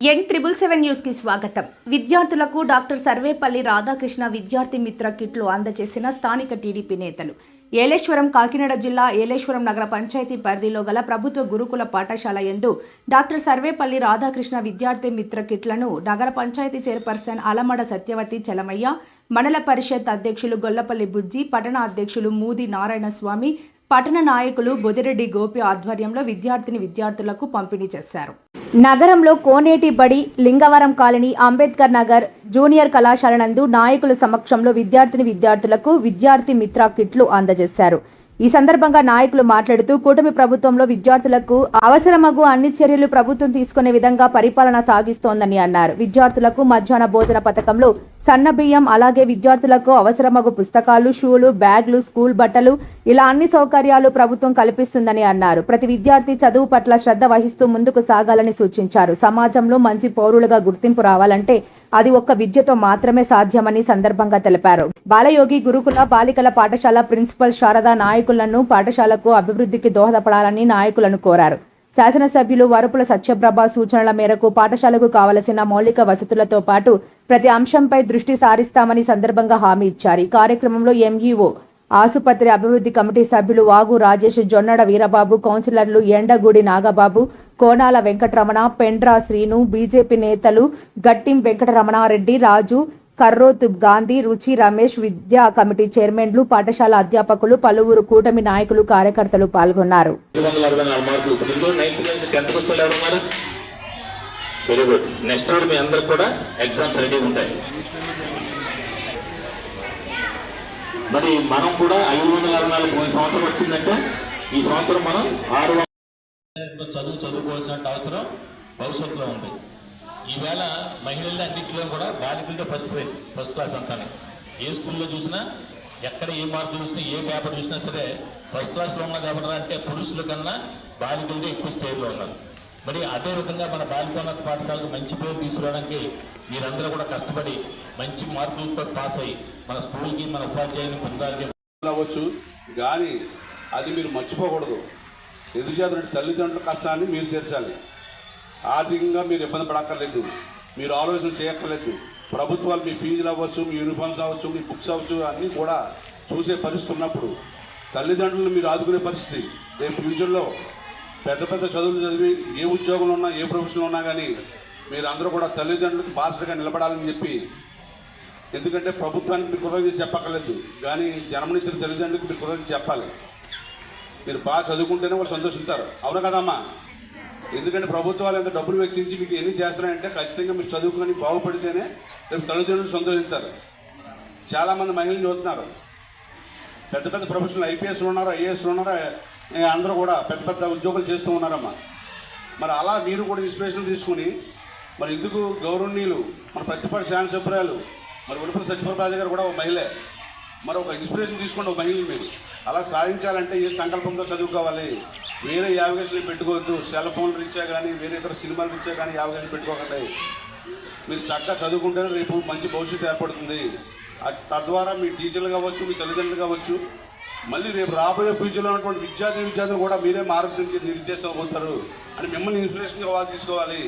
ఎన్ triple seven న్యూస్కి స్వాగతం. విద్యార్థులకు డాక్టర్ సర్వేపల్లి రాధాకృష్ణ విద్యార్థి మిత్ర కిట్లు అందజేసిన స్థానిక టీడీపీ నేతలు. ఏలేశ్వరం కాకినాడ జిల్లా ఏలేశ్వరం నగర పంచాయతీ పరిధిలో గల ప్రభుత్వ గురుకుల పాఠశాల యందు డాక్టర్ సర్వేపల్లి రాధాకృష్ణ విద్యార్థి మిత్ర కిట్లను నగర పంచాయతీ చైర్పర్సన్ అలమడ సత్యవతి చలమయ్య మండల పరిషత్ అధ్యక్షులు గొల్లపల్లి బుజ్జి పట్టణ అధ్యక్షులు మూది నారాయణ స్వామి పట్టణ నాయకులు బొదిరెడ్డి గోపి ఆధ్వర్యంలో విద్యార్థిని విద్యార్థులకు పంపిణీ చేశారు. నగరంలో కోనేటి బడి లింగవరం కాలనీ అంబేద్కర్ నగర్ జూనియర్ కళాశాల నందు నాయకుల సమక్షంలో విద్యార్థిని విద్యార్థులకు విద్యార్థి మిత్ర కిట్లు అందజేశారు. ఈ సందర్భంగా నాయకులు మాట్లాడుతూ కూటమి ప్రభుత్వంలో విద్యార్థులకు అవసరమగు అన్ని చర్యలు ప్రభుత్వం తీసుకునే విధంగా పరిపాలన సాగిస్తోందని అన్నారు. విద్యార్థులకు మధ్యాహ్న భోజన పథకంలో సన్న బియ్యం అలాగే విద్యార్థులకు అవసరమగు పుస్తకాలు షూలు బ్యాగ్లు స్కూల్ బట్టలు ఇలా అన్ని సౌకర్యాలు ప్రభుత్వం కల్పిస్తుందని అన్నారు. ప్రతి విద్యార్థి చదువు పట్ల శ్రద్ధ వహిస్తూ ముందుకు సాగాలని సూచించారు. సమాజంలో మంచి పౌరులుగా గుర్తింపు రావాలంటే అది ఒక్క విద్యతో మాత్రమే సాధ్యమని సందర్భంగా తెలిపారు. బాలయోగి గురుకుల బాలికల పాఠశాల ప్రిన్సిపల్ శారదా నాయకులను పాఠశాలకు అభివృద్ధికి దోహదపడాలని నాయకులను కోరారు. శాసనసభ్యులు వరుపుల సత్యప్రభ సూచనల మేరకు పాఠశాలకు కావలసిన మౌలిక వసతులతో పాటు ప్రతి అంశంపై దృష్టి సారిస్తామని సందర్భంగా హామీ ఇచ్చారు. ఈ కార్యక్రమంలో ఎంఈఓ ఆసుపత్రి అభివృద్ధి కమిటీ సభ్యులు వాగు రాజేష్ జొన్నడ వీరబాబు కౌన్సిలర్లు ఎండగూడి నాగబాబు కోనాల వెంకటరమణ పెండ్రా శ్రీను బీజేపీ నేతలు గట్టిం వెంకటరమణారెడ్డి రాజు కర్రోతు గాంధీ రుచి రమేష్ విద్యా కమిటీ చైర్మన్లు పాఠశాల అధ్యాపకులు పలువురు కూటమి నాయకులు కార్యకర్తలు పాల్గొన్నారు. వెరీ గుడ్ నెక్స్ట్ మీ కూడా ఎగ్జామ్స్ రెడీ ఉంటాయి మరి మనం కూడా ఐదు వందల అరవై నాలుగు పోయిన సంవత్సరం వచ్చిందంటే ఈ సంవత్సరం మనం ఆరు వందల చదువు చదువుకోవాల్సిన అవసరం భవిష్యత్తులో ఉంది. ఈవేళ మహిళలు అన్నింటిలో కూడా బాలికలతో ఫస్ట్ ప్రైజ్ ఫస్ట్ క్లాస్ అంతానే ఏ స్కూల్లో చూసినా ఎక్కడ ఏ మార్కులు చూసినా ఏ పేపర్ చూసినా సరే ఫస్ట్ క్లాస్లో ఉన్నది ఎవరు అంటే పురుషుల కన్నా బాలికలతో ఎక్కువ స్టేజ్లో ఉన్నారు. మరి అదే విధంగా మన బాలికోన్నత పాఠశాలకు మంచి పేరు తీసుకురావడానికి మీరందరూ కూడా కష్టపడి మంచి మార్కులతో పాస్ అయ్యి మన స్కూల్కి మన ఉపాధ్యాయుని పొందాలని అవ్వచ్చు కానీ అది మీరు మర్చిపోకూడదు. ఎదురుచేతున్న తల్లిదండ్రుల కష్టాన్ని మీరు తీర్చాలి. ఆర్థికంగా మీరు ఇబ్బంది పడక్కర్లేదు. మీరు ఆలోచన చేయక్కర్లేదు. ప్రభుత్వాలు మీ ఫీజులు అవ్వచ్చు మీ యూనిఫామ్స్ అవ్వచ్చు మీ బుక్స్ అవ్వచ్చు అన్నీ కూడా చూసే పరిస్థితి ఉన్నప్పుడు తల్లిదండ్రులు మీరు ఆదుకునే పరిస్థితి. రేపు ఫ్యూచర్లో పెద్ద పెద్ద చదువులు చదివి ఏ ఉద్యోగంలో ఉన్నా ఏ ప్రొఫెషన్లో ఉన్నా కానీ మీరు అందరూ కూడా తల్లిదండ్రులకు బాధ్యతగా నిలబడాలని చెప్పి ఎందుకంటే ప్రభుత్వానికి మీరు కృతజ్ఞత చెప్పక్కర్లేదు. కానీ జన్మనిచ్చిన తల్లిదండ్రులకు మీరు కృతజ్ఞత చెప్పాలి. మీరు బాగా చదువుకుంటేనే వాళ్ళు సంతోషిస్తారు అవును కదమ్మా? ఎందుకంటే ప్రభుత్వాలు ఎంత డబ్బులు వెచ్చించి మీకు ఎన్ని చేస్తున్నాయంటే ఖచ్చితంగా మీరు చదువుకొని బాగుపడితేనే రేపు తల్లిదండ్రులు సంతోషిస్తారు. చాలామంది మహిళలు చూస్తున్నారు పెద్ద పెద్ద ప్రొఫెషనల్ ఐపీఎస్లు ఉన్నారు ఐఏఎస్లు ఉన్నారు అందరూ కూడా పెద్ద పెద్ద ఉద్యోగాలు చేస్తూ ఉన్నారమ్మా. మరి అలా మీరు కూడా ఇన్స్పిరేషన్ తీసుకుని మరి ఎందుకు గౌరవనీయులు మన ప్రతిపాటి శాసనసభ్యురాలు మరి ఉడుపుల సత్యప్రభాజ గారు కూడా ఒక మహిళే. మరి ఒక ఇన్స్పిరేషన్ తీసుకోండి ఒక మహిళ మీరు. అలా సాధించాలంటే ఏ సంకల్పంతో చదువుకోవాలి? వేరే యావగేషన్లు పెట్టుకోవద్దు. సెల్ ఫోన్లు రీచా కానీ వేరే ఇతర సినిమాలు రీచా కానీ యావగేషన్ పెట్టుకోకండి. మీరు చక్కగా చదువుకుంటేనే రేపు మంచి భవిష్యత్తు ఏర్పడుతుంది. తద్వారా మీ టీచర్లు కావచ్చు మీ తల్లిదండ్రులు కావచ్చు మళ్ళీ రేపు రాబోయే ఫ్యూచర్లో ఉన్నటువంటి విద్యార్థి విద్యార్థులు కూడా మీరే మార్గదర్శనం నిర్దేశం అవుతారు అని మిమ్మల్ని ఇన్స్పిరేషన్గా వాళ్ళు తీసుకోవాలి.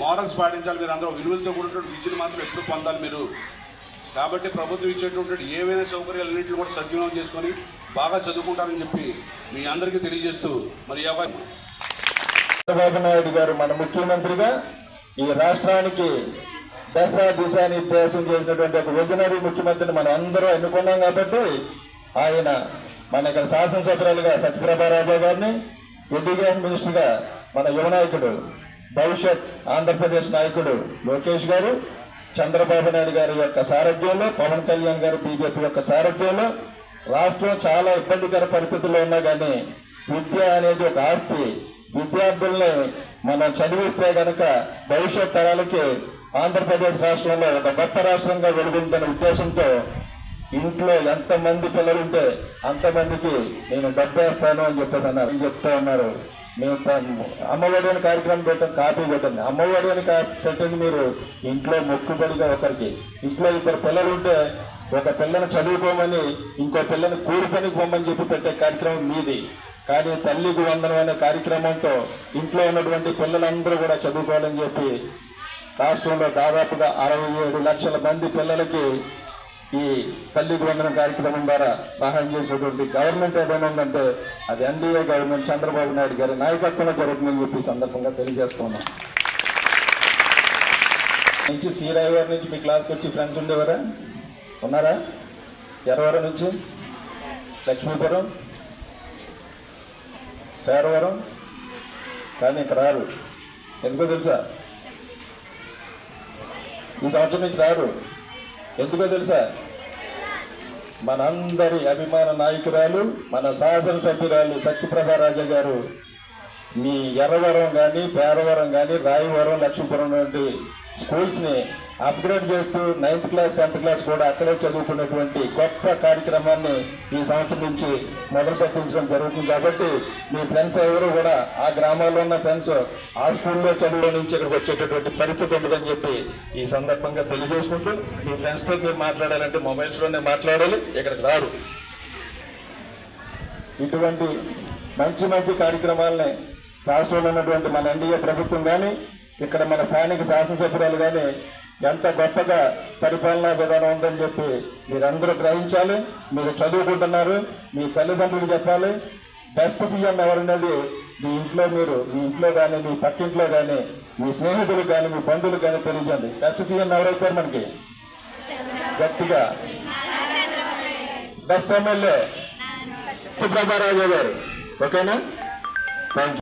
మోరల్స్ పాటించాలి మీరు అందరూ. విలువలతో కూడినటువంటి విద్యను మాత్రం ఎప్పుడు పొందాలి మీరు. కాబట్టి ప్రభుత్వం ఇచ్చేటువంటి ఏవైనా సౌకర్యాలన్నింటిని కూడా సద్వినియోగం చేసుకొని బాగా చదువుకుంటారని చెప్పి మీ అందరికీ తెలియజేస్తూ మరి చంద్రబాబు నాయుడు గారు మన ముఖ్యమంత్రిగా ఈ రాష్ట్రానికి దశ దిశ నిర్దేశం చేసినటువంటి ఒక విజనరీ ముఖ్యమంత్రిని మనం అందరూ ఎన్నుకున్నాం కాబట్టి ఆయన మన ఇక్కడ శాసనసభ్యులుగా సత్యప్రభారాజు గారిని ఎడ్యుకేషన్ మినిస్టర్గా మన యువ నాయకుడు భవిష్యత్ ఆంధ్రప్రదేశ్ నాయకుడు లోకేష్ గారు చంద్రబాబు నాయుడు గారి యొక్క సారథ్యంలో పవన్ కళ్యాణ్ గారు బీజేపీ యొక్క సారథ్యంలో రాష్ట్రం చాలా ఇబ్బందికర పరిస్థితుల్లో ఉన్నా కానీ విద్య అనేది ఒక ఆస్తి. విద్యార్థుల్ని మనం చదివిస్తే కనుక భవిష్యత్ తరాలకి ఆంధ్రప్రదేశ్ రాష్ట్రంలో ఒక గొప్ప రాష్ట్రంగా వెలుగుతుందనే ఉద్దేశంతో ఇంట్లో ఎంతమంది పిల్లలు ఉంటే అంతమందికి నేను డబ్బేస్తాను అని చెప్పేసి అన్నారు. చెప్తా ఉన్నారు? మేము అమ్మఒడి అని కార్యక్రమం పెట్టాం కాపీ పెట్టండి అమ్మఒడి అని పెట్టండి మీరు. ఇంట్లో మొక్కుబడిగా ఒకరికి. ఇంట్లో ఇద్దరు పిల్లలు ఉంటే ఒక పిల్లని చదువుకోమని ఇంకో పిల్లని కూలి పనికి పోమని చెప్పి పెట్టే కార్యక్రమం మీది. కానీ తల్లికి వందనం అనే కార్యక్రమంతో ఇంట్లో ఉన్నటువంటి పిల్లలందరూ కూడా చదువుకోవాలని చెప్పి రాష్ట్రంలో దాదాపుగా అరవై ఏడు లక్షల మంది పిల్లలకి ఈ తల్లికి వందనం కార్యక్రమం ద్వారా సహాయం చేసేటువంటి గవర్నమెంట్ ఏదైనా ఉందంటే అది ఎన్డీఏ గవర్నమెంట్ చంద్రబాబు నాయుడు గారి నాయకత్వంలో జరుగుతుందని చెప్పి సందర్భంగా తెలియజేస్తున్నాం. నుంచి సీరాయి గారి నుంచి మీ క్లాస్కి వచ్చి ఫ్రెండ్స్ ఉండేవారా? ఉన్నారా? ఎర్రవరం నుంచి లక్ష్మీపురం పేరవరం కానీ ఇక్కడ రారు. ఎందుకో తెలుసా? ఈ సంవత్సరం నుంచి రారు. ఎందుకో తెలుసా? మనందరి అభిమాన నాయకురాలు మన శాసనసభ్యురాలు సత్యప్రభా రాజా గారు మీ ఎర్రవరం కానీ పేరవరం కానీ రాయవరం లక్ష్మీపురం వంటి స్కూల్స్ని అప్గ్రేడ్ చేస్తూ నైన్త్ క్లాస్ టెన్త్ క్లాస్ కూడా అక్కడే చదువుకున్నటువంటి గొప్ప కార్యక్రమాన్ని ఈ సంవత్సరం నుంచి మొదలు పెట్టించడం జరుగుతుంది. కాబట్టి మీ ఫ్రెండ్స్ ఎవరు కూడా ఆ గ్రామాల్లో ఉన్న ఫ్రెండ్స్ ఆ స్కూల్లో చదువు నుంచి ఇక్కడికి వచ్చేటటువంటి పరిస్థితి ఉండదని చెప్పి ఈ సందర్భంగా తెలియజేసుకుంటూ మీ ఫ్రెండ్స్తో మీరు మాట్లాడాలంటే మొబైల్స్లోనే మాట్లాడాలి ఇక్కడికి రారు. ఇటువంటి మంచి మంచి కార్యక్రమాలని రాష్ట్రంలో ఉన్నటువంటి మన ఎన్డీఏ ప్రభుత్వం కానీ ఇక్కడ మన స్థానిక శాసనసభ్యురాలు కానీ ఎంత గొప్పగా పరిపాలనా విధానం ఉందని చెప్పి మీరందరూ గ్రహించాలి మీరు చదువుకుంటున్నారు మీ తల్లిదండ్రులు చెప్పాలి. బెస్ట్ సీఎం ఎవరనేది మీ ఇంట్లో మీరు మీ ఇంట్లో కానీ మీ పక్కింట్లో కానీ మీ స్నేహితులు కానీ మీ బంధువులు కానీ తెలియజండి బెస్ట్ సీఎం ఎవరైతారు మనకి? గట్టిగా. బెస్ట్ ఎమ్మెల్యే సుబ్రహ్మరాజు గారు. ఓకేనా? Thank you